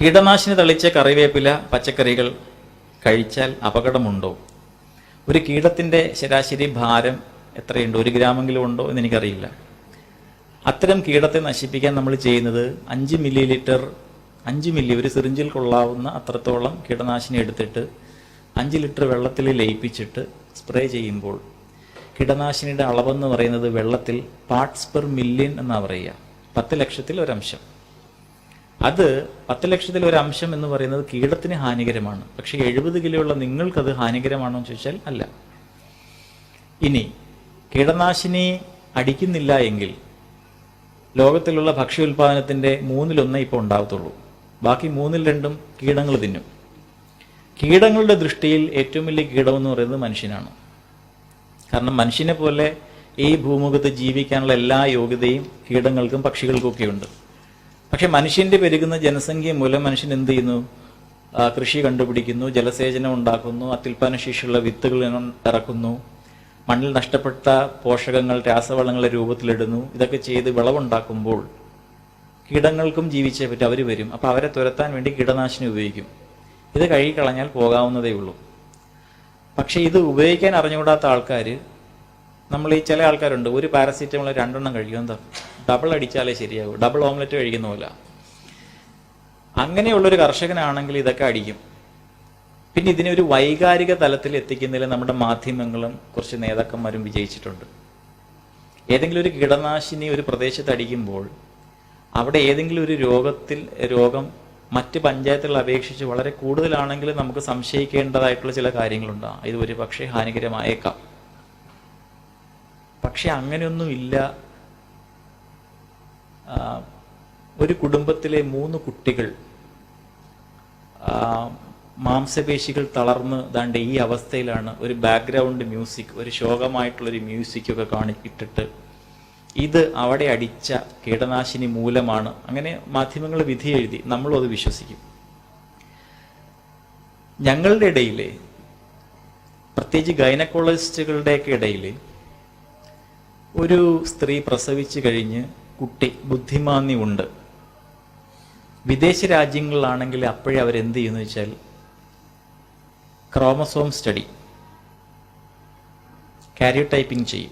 കീടനാശിനി തളിച്ച കറിവേപ്പില പച്ചക്കറികൾ കഴിച്ചാൽ അപകടമുണ്ടോ? ഒരു കീടത്തിന്റെ ശരാശരി ഭാരം എത്രയുണ്ട്? ഒരു ഗ്രാമെങ്കിലും ഉണ്ടോ എന്ന് എനിക്കറിയില്ല. അത്തരം കീടത്തെ നശിപ്പിക്കാൻ നമ്മൾ ചെയ്യുന്നത് അഞ്ച് മില്ലി ലിറ്റർ അഞ്ച് മില്ലി ഒരു സിറിഞ്ചിൽ കൊള്ളാവുന്ന അത്രത്തോളം കീടനാശിനി എടുത്തിട്ട് അഞ്ച് ലിറ്റർ വെള്ളത്തിൽ ലയിപ്പിച്ചിട്ട് സ്പ്രേ ചെയ്യുമ്പോൾ കീടനാശിനിയുടെ അളവെന്ന് പറയുന്നത് വെള്ളത്തിൽ പാർട്സ് പെർ മില്യൺ എന്നാണ് പറയുക. പത്ത് ലക്ഷത്തിൽ ഒരംശം. അത് പത്ത് ലക്ഷത്തിൽ ഒരു അംശം എന്ന് പറയുന്നത് കീടത്തിന് ഹാനികരമാണ്. പക്ഷേ എഴുപത് കിലോയുള്ള നിങ്ങൾക്കത് ഹാനികരമാണോ എന്ന് ചോദിച്ചാൽ അല്ല. ഇനി കീടനാശിനി അടിക്കുന്നില്ല എങ്കിൽ ലോകത്തിലുള്ള ഭക്ഷ്യ ഉൽപാദനത്തിന്റെ മൂന്നിലൊന്നേ ഇപ്പോൾ ഉണ്ടാകത്തുള്ളൂ ബാക്കി മൂന്നിൽ രണ്ടും കീടങ്ങൾ തിന്നും. കീടങ്ങളുടെ ദൃഷ്ടിയിൽ ഏറ്റവും വലിയ കീടം എന്ന് പറയുന്നത് മനുഷ്യനാണ്. കാരണം മനുഷ്യനെ പോലെ ഈ ഭൂമുഖത്ത് ജീവിക്കാനുള്ള എല്ലാ യോഗ്യതയും കീടങ്ങൾക്കും പക്ഷികൾക്കും ഒക്കെ ഉണ്ട് പക്ഷെ മനുഷ്യന്റെ പെരുകുന്ന ജനസംഖ്യ മൂലം മനുഷ്യൻ എന്ത് ചെയ്യുന്നു? കൃഷി കണ്ടുപിടിക്കുന്നു ജലസേചനം ഉണ്ടാക്കുന്നു അത്യുൽപാദന ശേഷിയുള്ള വിത്തുകൾ ഇറക്കുന്നു മണ്ണിൽ നഷ്ടപ്പെട്ട പോഷകങ്ങൾ രാസവളങ്ങളുടെ രൂപത്തിലിടുന്നു ഇതൊക്കെ ചെയ്ത് വിളവുണ്ടാക്കുമ്പോൾ കീടങ്ങൾക്കും ജീവിച്ചേ പറ്റും അവർ വരും. അപ്പോൾ അവരെ തുരത്താൻ വേണ്ടി കീടനാശിനി ഉപയോഗിക്കും. ഇത് കഴുകിക്കളഞ്ഞാൽ പോകാവുന്നതേ ഉള്ളൂ. പക്ഷേ ഇത് ഉപയോഗിക്കാൻ അറിഞ്ഞുകൂടാത്ത ആൾക്കാർ നമ്മൾ ഈ ചില ആൾക്കാരുണ്ട് ഒരു പാരസീറ്റമോൾ രണ്ടെണ്ണം കഴിക്കും എന്താ? ഡബിൾ അടിച്ചാലേ ശരിയാകൂ. ഡബിൾ ഓംലെറ്റ് കഴിക്കുന്ന പോലെ. അങ്ങനെയുള്ളൊരു കർഷകനാണെങ്കിൽ ഇതൊക്കെ അടിക്കും. പിന്നെ ഇതിനെ ഒരു വൈകാരിക തലത്തിൽ എത്തിക്കുന്നതിൽ നമ്മുടെ മാധ്യമങ്ങളും കുറച്ച് നേതാക്കന്മാരും വിജയിച്ചിട്ടുണ്ട്. ഏതെങ്കിലും ഒരു കീടനാശിനി ഒരു പ്രദേശത്ത് അടിക്കുമ്പോൾ അവിടെ ഏതെങ്കിലും ഒരു രോഗത്തിൽ രോഗം മറ്റ് പഞ്ചായത്തുകൾ അപേക്ഷിച്ച് വളരെ കൂടുതലാണെങ്കിൽ നമുക്ക് സംശയിക്കേണ്ടതായിട്ടുള്ള ചില കാര്യങ്ങളുണ്ടാകും ഇത് ഒരു പക്ഷേ ഹാനികരമായേക്കാം. പക്ഷെ അങ്ങനെയൊന്നും ഇല്ല ഒരു കുടുംബത്തിലെ മൂന്ന് കുട്ടികൾ മാംസപേശികൾ തളർന്ന് ദാണ്ട് ഈ അവസ്ഥയിലാണ് ഒരു ബാക്ക്ഗ്രൗണ്ട് മ്യൂസിക് ഒരു ശോകമായിട്ടുള്ളൊരു മ്യൂസിക് ഒക്കെ കാണിക്കിട്ടിട്ട് ഇത് അവിടെ അടിച്ച കീടനാശിനി മൂലമാണ്. അങ്ങനെ മാധ്യമങ്ങൾ വിധി എഴുതി നമ്മളും അത് വിശ്വസിക്കും. ഞങ്ങളുടെ ഇടയിലെ പ്രത്യേകിച്ച് ഗൈനക്കോളജിസ്റ്റുകളുടെയൊക്കെ ഇടയിൽ ഒരു സ്ത്രീ പ്രസവിച്ചു കഴിഞ്ഞ് കുട്ടി ബുദ്ധിമാന്യം ഉണ്ട്. വിദേശ രാജ്യങ്ങളിലാണെങ്കിൽ അപ്പോഴേ അവരെന്ത് ചെയ്യുന്നു വെച്ചാൽ ക്രോമസോം സ്റ്റഡി കാരിയോടൈപ്പിംഗ് ചെയ്യും.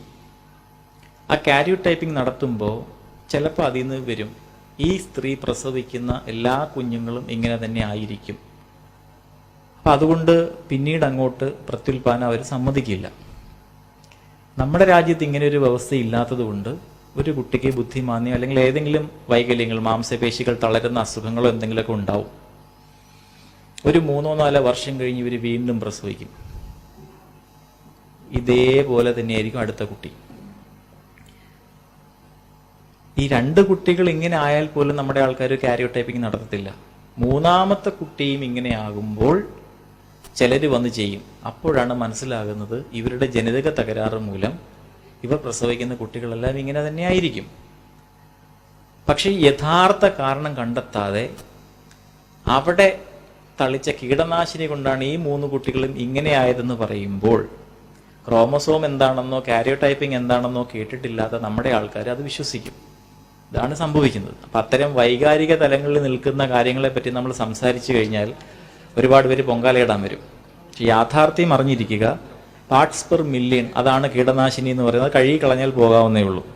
ആ കാരിയോടൈപ്പിംഗ് നടത്തുമ്പോൾ ചിലപ്പോൾ അതിൽ നിന്ന് വരും. ഈ സ്ത്രീ പ്രസവിക്കുന്ന എല്ലാ കുഞ്ഞുങ്ങളും ഇങ്ങനെ തന്നെ ആയിരിക്കും. അപ്പം അതുകൊണ്ട് പിന്നീട് അങ്ങോട്ട് പ്രത്യുൽപാദനം അവർ സമ്മതിക്കില്ല. നമ്മുടെ രാജ്യത്ത് ഇങ്ങനെ ഒരു വ്യവസ്ഥ ഇല്ലാത്തത് കൊണ്ട് ഒരു കുട്ടിക്ക് ബുദ്ധിമാന്യം അല്ലെങ്കിൽ ഏതെങ്കിലും വൈകല്യങ്ങൾ മാംസപേശികൾ തളരുന്ന അസുഖങ്ങളോ എന്തെങ്കിലുമൊക്കെ ഉണ്ടാവും. ഒരു മൂന്നോ നാലോ വർഷം കഴിഞ്ഞ് ഇവർ വീണ്ടും പ്രസവിക്കും. ഇതേപോലെ തന്നെയായിരിക്കും അടുത്ത കുട്ടി. ഈ രണ്ട് കുട്ടികൾ ഇങ്ങനെ ആയാൽ പോലും നമ്മുടെ ആൾക്കാർ കാരിയോ ടൈപ്പിംഗ് നടത്തത്തില്ല. മൂന്നാമത്തെ കുട്ടിയും ഇങ്ങനെ ആകുമ്പോൾ ചിലർ വന്ന് ചെയ്യും. അപ്പോഴാണ് മനസ്സിലാകുന്നത് ഇവരുടെ ജനിതക തകരാറ് മൂലം ഇവർ പ്രസവിക്കുന്ന കുട്ടികളെല്ലാം ഇങ്ങനെ തന്നെ ആയിരിക്കും. പക്ഷേ യഥാർത്ഥ കാരണം കണ്ടെത്താതെ അവിടെ തളിച്ച കീടനാശിനി കൊണ്ടാണ് ഈ മൂന്ന് കുട്ടികളും ഇങ്ങനെ ആയതെന്ന് പറയുമ്പോൾ ക്രോമസോം എന്താണെന്നോ കാരിയോടൈപ്പിംഗ് എന്താണെന്നോ കേട്ടിട്ടില്ലാത്ത നമ്മുടെ ആൾക്കാർ അത് വിശ്വസിക്കും. ഇതാണ് സംഭവിക്കുന്നത്. അപ്പം അത്തരം വൈകാരിക തലങ്ങളിൽ നിൽക്കുന്ന കാര്യങ്ങളെ പറ്റി നമ്മൾ സംസാരിച്ചു കഴിഞ്ഞാൽ ഒരുപാട് പേര് പൊങ്കാലയിടാൻ വരും. പക്ഷെ യാഥാർത്ഥ്യം അറിഞ്ഞിരിക്കുക പാർട്സ് പെർ മില്യൺ അതാണ് കീടനാശിനി എന്ന് പറയുന്നത്. കഴുകി കളഞ്ഞാൽ പോകാവുന്നേ ഉള്ളൂ.